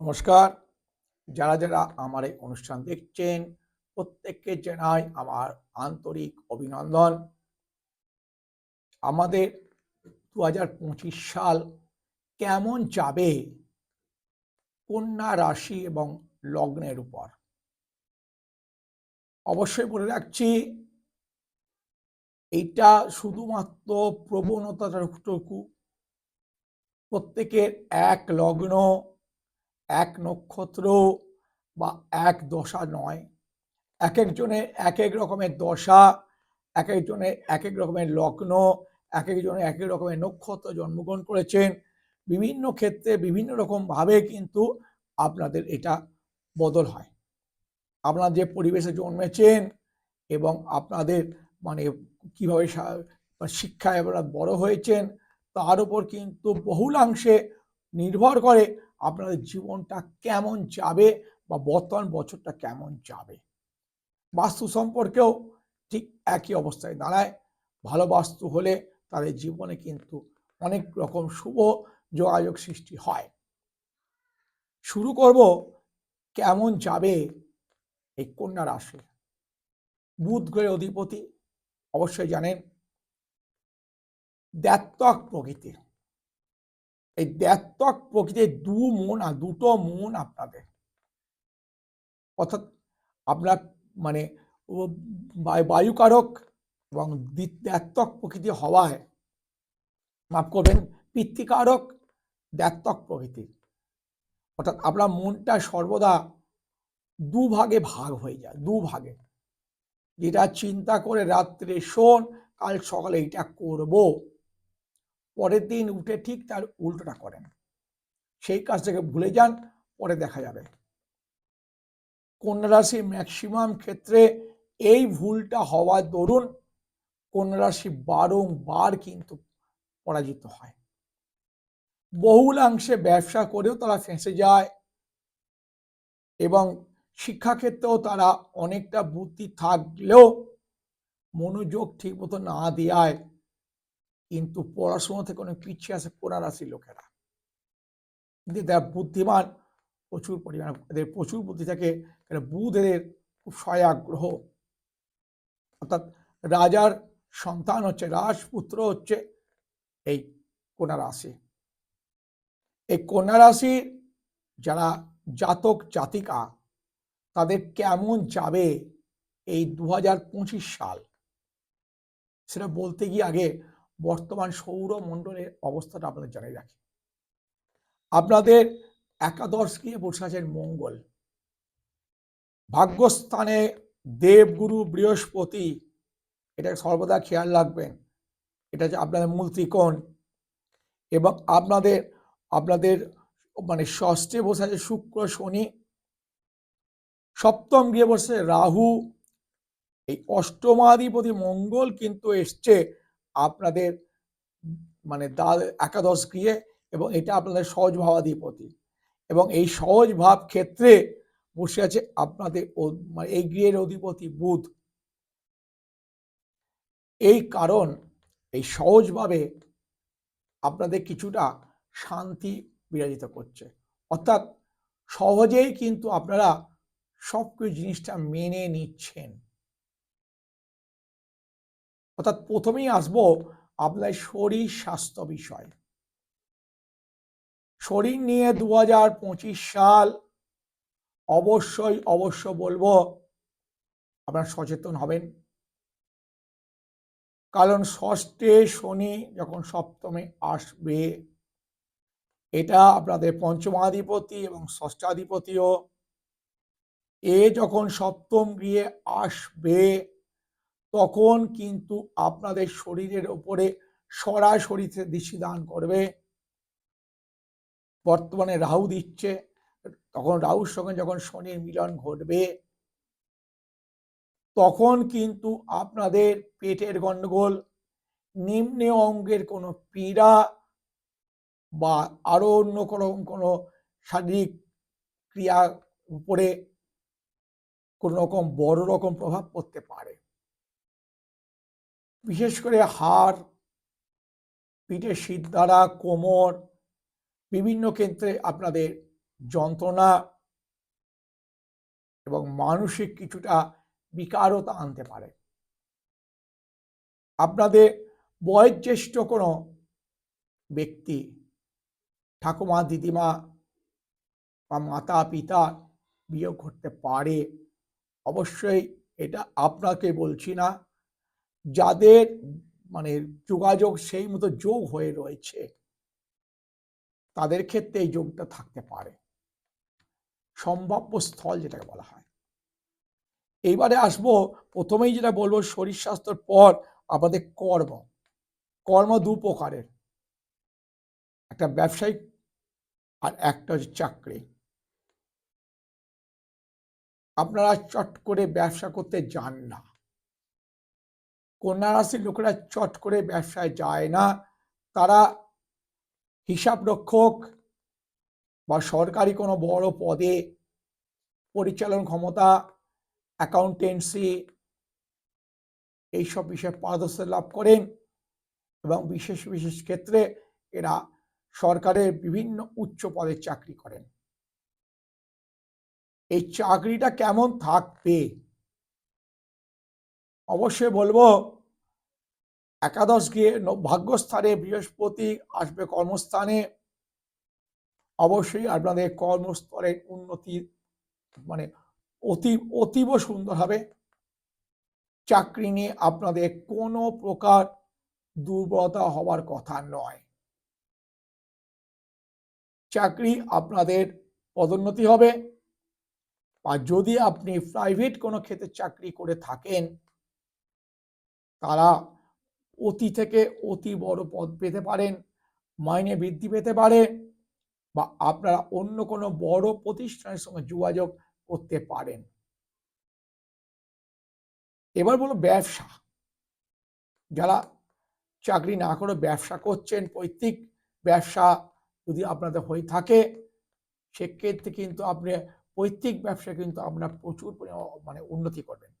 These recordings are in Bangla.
নমস্কার। যারা যারা আমার এই অনুষ্ঠান দেখছেন, প্রত্যেককে জানাই আমার আন্তরিক অভিনন্দন। আমাদের দু হাজার পঁচিশ সাল কেমন যাবে কন্যা রাশি এবং লগ্নের উপর? অবশ্যই বলে রাখছি, এইটা শুধুমাত্র প্রবণতাটুকু, প্রত্যেকের এক লগ্ন এক নক্ষত্র বা এক দশা নয়। এক একজনের এক এক রকমের দশা, এক একজনের এক এক রকমের লগ্ন, এক একজনের এক এক রকমের নক্ষত্র জন্মগ্রহণ করেছেন। বিভিন্ন ক্ষেত্রে বিভিন্ন রকমভাবে কিন্তু আপনাদের এটা বদল হয়। আপনার যে পরিবেশে জন্মেছেন এবং আপনাদের মানে কীভাবে শিক্ষায় আপনারা বড় হয়েছেন, তার উপর কিন্তু বহুলাংশে নির্ভর করে আপনাদের জীবনটা কেমন যাবে বা বর্তমান বছরটা কেমন যাবে? বাস্তু সম্পর্কেও ঠিক একই অবস্থায় দাঁড়ায়। ভালো বাস্তু হলে তাদের জীবনে কিন্তু অনেক রকম শুভ যোগাযোগ সৃষ্টি হয়। শুরু করব কেমন যাবে এই কন্যা রাশি বুধ গ্রহের অধিপতি অবশ্যই জানেন দ্যাত্তক প্রকৃতির। এই দ্ব্যত্বক প্রকৃতির দু মন আর দুটো মন আপনাদের। অর্থাৎ আপনার মানে বায়ুকারক এবং দ্ব্যত্বক প্রকৃতি হওয়ায় মাফ করবেন পিতৃকারক দ্ব্যত্বক প্রকৃতি। অর্থাৎ আপনার মনটা সর্বদা দুভাগে ভাগ হয়ে যায় দুভাগে যেটা চিন্তা করে রাত্রে শোন, কাল সকালে এটা করব। পরের দিন উঠে ঠিক তার উল্টোটা করেন। সেই কাজটাকে ভুলে যান, পরে দেখা যাবে। কন্যা রাশি ম্যাক্সিমাম ক্ষেত্রে এই ভুলটা হওয়ার দরুন কন্যা রাশি বারংবার কিন্তু পরাজিত হয়। বহুলাংশে ব্যবসা করেও তারা ফেঁসে যায় এবং শিক্ষাক্ষেত্রেও তারা অনেকটা বুদ্ধি থাকলেও মনোযোগ ঠিক মতো না দেওয়ায় কিন্তু পড়াশোনা থেকে অনেক পিছিয়ে আসে কোনা রাশির লোকেরা। কিন্তু তারা বুদ্ধিমান, প্রচুর পরিমাণ, এদের প্রচুর বুদ্ধি থাকে বুধ এদের খুব সহায়ক গ্রহ অর্থাৎ রাজার সন্তান হচ্ছে, রাজপুত্র হচ্ছে এই কন্যা রাশি এই কন্যা রাশির যারা জাতক, জাতিকা, তাদের কেমন যাবে এই দু হাজার পঁচিশ সাল? সেটা বলতে গিয়ে আগে বর্তমান সৌরমণ্ডলের অবস্থাটা আপনাদের জানিয়ে রাখি। আপনাদের একাদশ গিয়ে বসে আছেন মঙ্গল। ভাগ্যস্থানে দেবগুরু বৃহস্পতি, এটা সর্বদা খেয়াল রাখবেন, এটা যে আপনাদের মূল ত্রিকোণ এবং আপনাদের আপনাদের মানে ষষ্ঠে বসে আছে শুক্র, শনি, সপ্তম গিয়ে বসে রাহু, এই অষ্টমাধিপতি মঙ্গল কিন্তু এসছে আপনাদের মানে দা একাদশ গৃহে এবং এটা আপনাদের সহজ ভাবাধিপতি। এবং এই সহজ ভাব ক্ষেত্রে বসে আছে আপনাদের মানে এই গৃহের অধিপতি বুধ। এই কারণ, এই সহজভাবে আপনাদের কিছুটা শান্তি বিরাজিত করছে। অর্থাৎ সহজেই কিন্তু আপনারা সব কিছু জিনিসটা মেনে নিচ্ছেন। অর্থাৎ প্রথমেই আসব আপনার শরীর স্বাস্থ্য বিষয়। শরীর নিয়ে দু হাজার পঁচিশ সাল অবশ্যই অবশ্য বলব আপনার সচেতন হবেন। কারণ ষষ্ঠে শনি যখন সপ্তমে আসবে, এটা আপনাদের পঞ্চমাধিপতি এবং ষষ্ঠাধিপতিও এ যখন সপ্তম গিয়ে আসবে তখন কিন্তু আপনাদের শরীরের ওপরে সরাসরি দৃষ্টিদান করবে। বর্তমানে রাহু দিচ্ছে, তখন রাহুর সঙ্গে যখন শনির মিলন ঘটবে, তখন কিন্তু আপনাদের পেটের গণ্ডগোল নিম্নে অঙ্গের কোনো পীড়া বা আরও অন্য কোনো কোনো শারীরিক ক্রিয়ার উপরে কোনো রকম বড় রকম প্রভাব পড়তে পারে। বিশেষ করে হাড়, পিঠের দ্বারা, কোমর, বিভিন্ন ক্ষেত্রে আপনাদের যন্ত্রণা এবং মানসিক কিছুটা বিকারতা আনতে পারে। আপনাদের বয়োজ্যেষ্ঠ কোনো ব্যক্তি, ঠাকুমা, দিদিমা বা মাতা পিতা বিয়োগ করতে পারে, অবশ্যই এটা আপনাকে বলছি না। যাদের মানে যোগাযোগ সেই মতো যোগ হয়ে রয়েছে, তাদের ক্ষেত্রে এই যোগটা থাকতে পারে। সম্ভাব্য স্থল যেটাকে বলা হয়। এইবারে আসব, প্রথমেই যেটা বলব, শরীর স্বাস্থ্যের পর আমাদের কর্ম। কর্ম দু প্রকারের। একটা ব্যবসায়িক আর একটা চাকরি। আপনারা চট করে ব্যবসা করতে যান না। কন্যা রাশির লোকেরা চট করে ব্যবসায় যায় না। তারা হিসাব রক্ষক বা সরকারি কোনো বড় পদে পরিচালন ক্ষমতা অ্যাকাউন্টেন্সি এইসব বিষয়ে পারদর্শিতা লাভ করেন এবং বিশেষ বিশেষ ক্ষেত্রে এরা সরকারের বিভিন্ন উচ্চ পদে চাকরি করেন। এই চাকরিটা কেমন থাকবে? অবশ্যই বলব, একাদশ গিয়ে ভাগ্যস্থানে বৃহস্পতি আসবে কর্মস্থানে। অবশ্যই আপনাদের কর্মস্তরের উন্নতি মানে অতি, অতীব সুন্দর হবে। চাকরি নিয়ে আপনাদের কোনো প্রকার দুর্বলতা হওয়ার কথা নয়। চাকরি আপনাদের পদোন্নতি হবে। আর যদি আপনি প্রাইভেট কোনো ক্ষেত্রে চাকরি করে থাকেন তারা অতি থেকে অতি বড় পদ পেতে পারেন, মাইনে বৃদ্ধি পেতে পারে বা আপনারা অন্য কোনো বড় প্রতিষ্ঠানের সঙ্গে যোগাযোগ করতে পারেন। এবার বলো ব্যবসা। যারা চাকরি না করে ব্যবসা করছেন, পৈতৃক ব্যবসা যদি আপনাদের হয়ে থাকে, সেক্ষেত্রে কিন্তু আপনি পৈতৃক ব্যবসা কিন্তু আপনার প্রচুর মানে উন্নতি করবেন।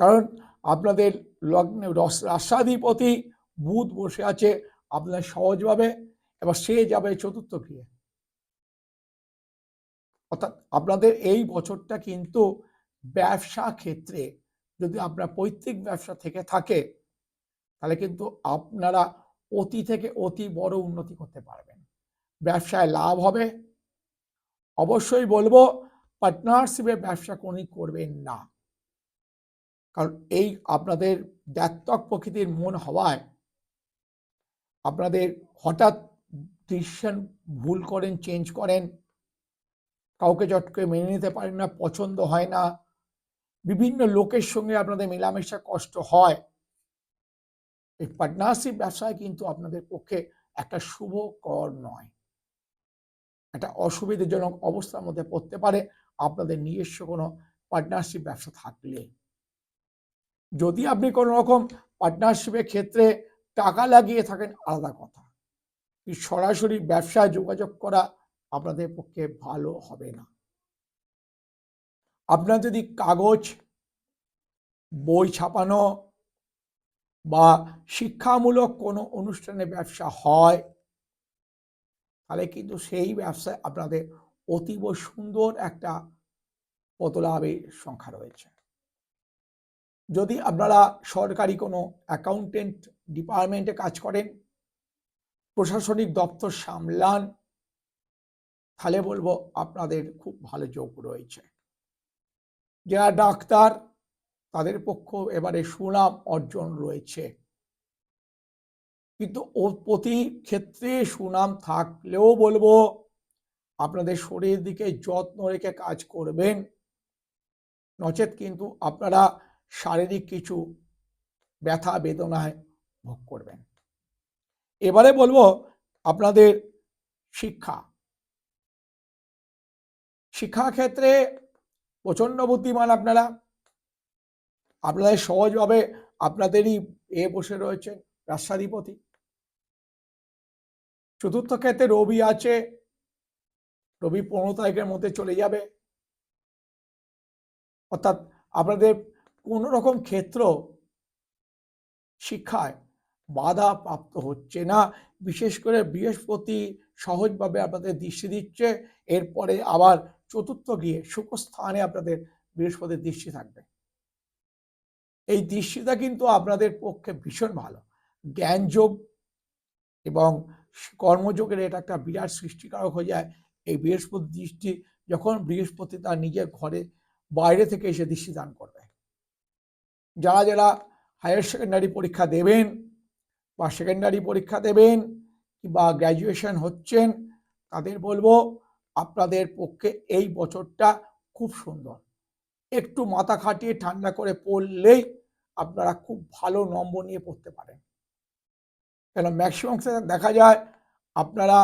কারণ আপনাদের লগ্নে রাষ্ট্রাধিপতি বুধ বসে আছে আপনার সহজভাবে, এবার সে যাবে চতুর্থ গৃহে। অর্থাৎ আপনাদের এই বছরটা কিন্তু ব্যবসা ক্ষেত্রে যদি আপনার পৈতৃক ব্যবসা থেকে থাকে, তাহলে কিন্তু আপনারা অতি থেকে অতি বড় উন্নতি করতে পারবেন। ব্যবসায় লাভ হবে। অবশ্যই বলব পার্টনারশিপে ব্যবসা কোনই করবেন না। কারণ এই আপনাদের দ্যাত্তক প্রকৃতির মন হওয়ায় আপনাদের হঠাৎ ডিসিশন ভুল করেন চেঞ্জ করেন, কাউকে চট করে মেনে নিতে পারেন না, পছন্দ হয় না, বিভিন্ন লোকের সঙ্গে আপনাদের মেলামেশা কষ্ট হয়। এই পার্টনারশিপ ব্যবসায় কিন্তু আপনাদের পক্ষে একটা শুভ কর নয়। একটা অসুবিধাজনক অবস্থার মধ্যে পড়তে পারে, আপনাদের নিজস্ব কোনো পার্টনারশিপ ব্যবসা থাকলে। যদি আপনি কোনো রকম পার্টনারশিপের ক্ষেত্রে টাকা লাগিয়ে থাকেন, আলাদা কথা। সরাসরি ব্যবসায় যোগাযোগ করা আপনাদের পক্ষে ভালো হবে না। আপনার যদি কাগজ, বই ছাপানো বা শিক্ষামূলক কোনো অনুষ্ঠানে ব্যবসা হয়, তাহলে কিন্তু সেই ব্যবসায় আপনাদের অতীব সুন্দর একটা পতলাভের সংখ্যা রয়েছে। যদি আপনারা সরকারি কোনো অ্যাকাউন্টেন্ট ডিপার্টমেন্টে কাজ করেন, প্রশাসনিক দপ্তর সামলান, তাহলে বলব আপনাদের খুব ভালো যোগ রয়েছে। যারা ডাক্তার, তাদের পক্ষ এবারে সুনাম অর্জন রয়েছে। কিন্তু ওর প্রতি ক্ষেত্রে সুনাম থাকলেও বলব, আপনাদের শরীর দিকে যত্ন রেখে কাজ করবেন। নচেত কিন্তু আপনারা শারীরিক কিছু ব্যথা, বেদনায় ভোগ করবেন। এবারে বলব আপনাদের শিক্ষা। শিক্ষা ক্ষেত্রে প্রচণ্ড বুদ্ধিমান আপনারা। আপনাদের সহজভাবে আপনাদেরই এ বসে রয়েছেন রাষ্ট্রাধিপতি। চতুর্থ ক্ষেত্রে রবি আছে। রবি পনেরো তারিখের মধ্যে চলে যাবে। অর্থাৎ আপনাদের কোনো রকম ক্ষেত্র শিক্ষায় বাধা প্রাপ্ত হচ্ছে না। বিশেষ করে বৃহস্পতি সহজভাবে আপনাদের দৃষ্টি দিচ্ছে, এরপরে আবার চতুর্থ গিয়ে সুখস্থানে আপনাদের বৃহস্পতির দৃষ্টি থাকবে। এই দৃষ্টিটা কিন্তু আপনাদের পক্ষে ভীষণ ভালো। জ্ঞানযোগ এবং কর্মযোগের এটা একটা বিরাট সৃষ্টিকারক হয়ে যায়। এই বৃহস্পতি দৃষ্টি যখন বৃহস্পতি তার নিজের ঘরে বাইরে থেকে এসে দৃষ্টি দান করবে যারা যারা হায়ার সেকেন্ডারি পরীক্ষা দেবেন বা সেকেন্ডারি পরীক্ষা দেবেন কিংবা গ্র্যাজুয়েশন হচ্ছেন, তাদের বলব আপনাদের পক্ষে এই বছরটা খুব সুন্দর। একটু মাথা খাটিয়ে ঠান্ডা করে পড়লেই আপনারা খুব ভালো নম্বর নিয়ে পড়তে পারেন। কেন ম্যাক্সিমাম দেখা যায় আপনারা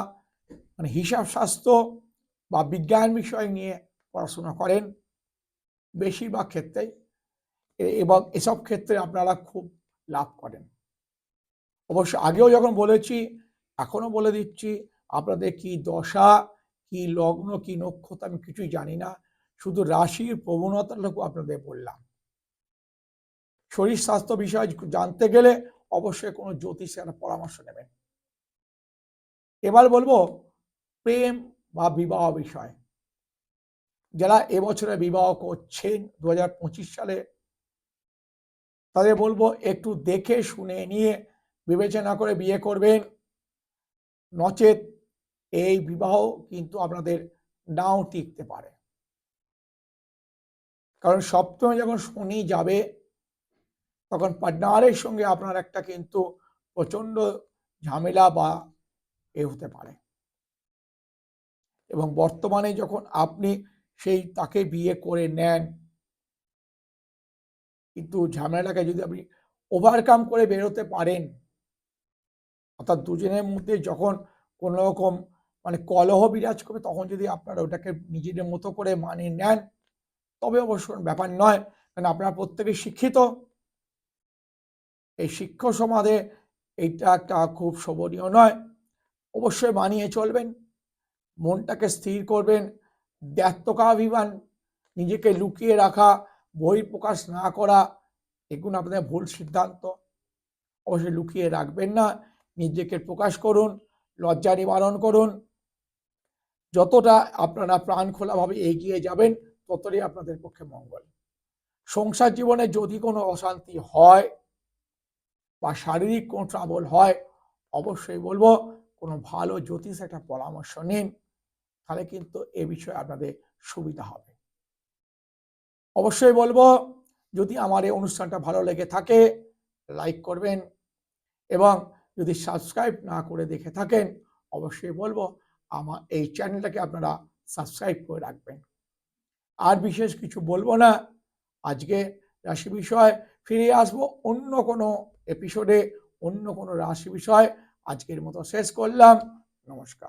মানে হিসাব শাস্ত্র বা বিজ্ঞান বিষয় নিয়ে পড়াশোনা করেন, বেশিরভাগ ক্ষেত্রেই এবং এসব ক্ষেত্রে আপনারা খুব লাভ করেন। অবশ্য আগেও যখন বলেছি, এখনও বলে দিচ্ছি, আপনাদের কি দশা, কি লগ্ন, কি নক্ষত্র আমি কিছুই জানি না। শুধু রাশির প্রবণতাটুকু আপনাদের বললাম। শরীর স্বাস্থ্য বিষয় জানতে গেলে অবশ্যই কোনো জ্যোতিষের পরামর্শ নেবেন। এবার বলব, প্রেম বা বিবাহ বিষয়। যারা এবছরে বিবাহ করছেন দু হাজার পঁচিশ সালে তাদের বলব, একটু দেখে, শুনে, নিয়ে বিবেচনা করে বিয়ে করবেন। নচেত এই বিবাহ কিন্তু আপনাদের নাও টিকতে পারে। কারণ সপ্তমে যখন শনি যাবে, তখন পার্টনারের সঙ্গে আপনার একটা কিন্তু প্রচণ্ড ঝামেলা বা এ হতে পারে। এবং বর্তমানে যখন আপনি সেই তাকে বিয়ে করে নেন কিন্তু ঝামেলাটাকে যদি আপনি ওভারকাম করে বেরোতে পারেন, অর্থাৎ দুজনের মধ্যে যখন কোনো রকম মানে কলহ বিরাজ করবে, তখন যদি আপনারা ওটাকে নিজেদের মতো করে মানিয়ে নেন, তবে অবশ্য ব্যাপার নয়। কারণ আপনারা প্রত্যেকে শিক্ষিত। এই শিক্ষক সমাজে এইটা একটা খুব শোভনীয় নয়। অবশ্যই মানিয়ে চলবেন, মনটাকে স্থির করবেন দ্ব্যর্থকাভিমান নিজেকে লুকিয়ে রাখা বই প্রকাশ না করা এগুলো আপনাদের ভুল সিদ্ধান্ত। অবশ্যই লুকিয়ে রাখবেন না, নিজেকে প্রকাশ করুন, লজ্জা নিবারণ করুন। যতটা আপনারা প্রাণ খোলাভাবে এগিয়ে যাবেন, ততটাই আপনাদের পক্ষে মঙ্গল। সংসার জীবনে যদি কোনো অশান্তি হয় বা শারীরিক কোনো ট্রাবল হয়, অবশ্যই বলব কোনো ভালো জ্যোতিষ একটা পরামর্শ নিন, তাহলে কিন্তু এ বিষয়ে আপনাদের সুবিধা হবে। অবশ্যই বলব, যদি আমার এই অনুষ্ঠানটা ভালো লেগে থাকে, লাইক করবেন এবং যদি সাবস্ক্রাইব না করে দেখে থাকেন, অবশ্যই বলব আমার এই চ্যানেলটাকে আপনারা সাবস্ক্রাইব করে রাখবেন। আর বিশেষ কিছু বলব না, আজকে রাশি বিষয় ফিরে আসব অন্য কোনো এপিসোডে অন্য কোনো রাশি বিষয় আজকের মতো শেষ করলাম, নমস্কার।